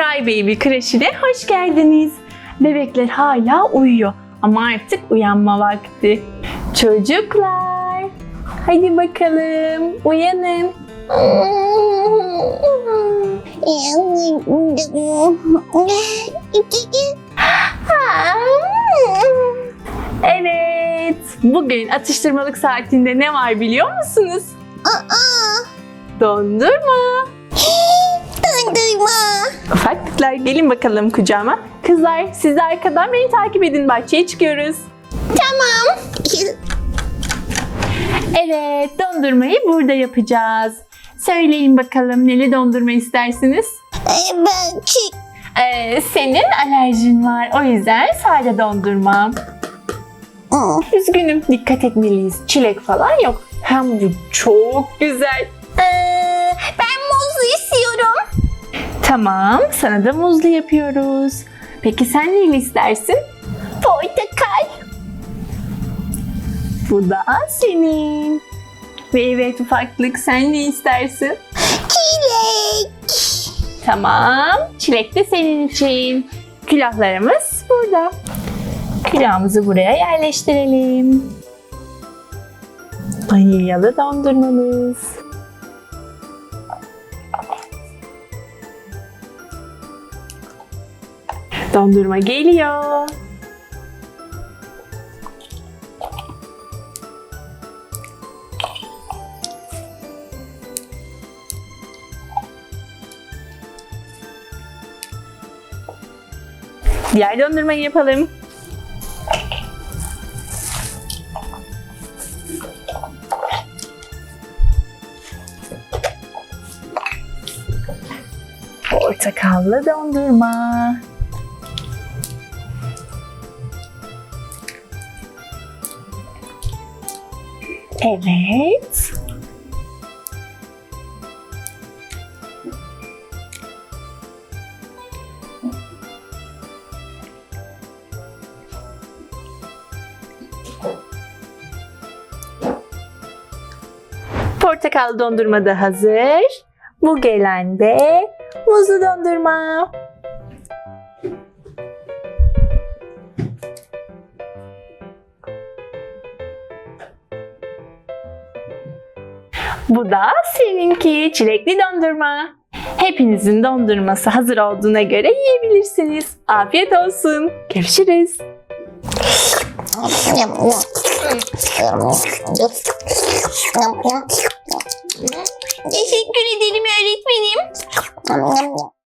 Cry Baby kreşine hoş geldiniz. Bebekler hala uyuyor ama artık uyanma vakti. Çocuklar, hadi bakalım uyanın. Evet, bugün atıştırmalık saatinde ne var biliyor musunuz? Dondurma. Dondurma. Ufaklıklar gelin bakalım kucağıma. Kızlar siz de arkadan beni takip edin bahçeye çıkıyoruz. Tamam. Evet dondurmayı burada yapacağız. Söyleyin bakalım neli dondurma istersiniz? Ee, ben çi- Ee, senin alerjin var o yüzden sade dondurma. Aa, Üzgünüm dikkat etmeliyiz. Çilek falan yok. Hem bu çok güzel. ee, Tamam sana da muzlu yapıyoruz. Peki sen neyli istersin? Portakal. Bu da senin. Ve evet ufaklık sen ne istersin? Çilek. Tamam. Çilek de senin için. Külahlarımız burada. Külahımızı buraya yerleştirelim. Vanilyalı dondurmamız. Dondurma geliyor. Diğer dondurmayı yapalım. Portakallı dondurma. Evet. Portakal dondurma da hazır. Bu gelen de muzlu dondurma. Bu da seninki çilekli dondurma. Hepinizin dondurması hazır olduğuna göre yiyebilirsiniz. Afiyet olsun. Görüşürüz. Teşekkür ederim öğretmenim.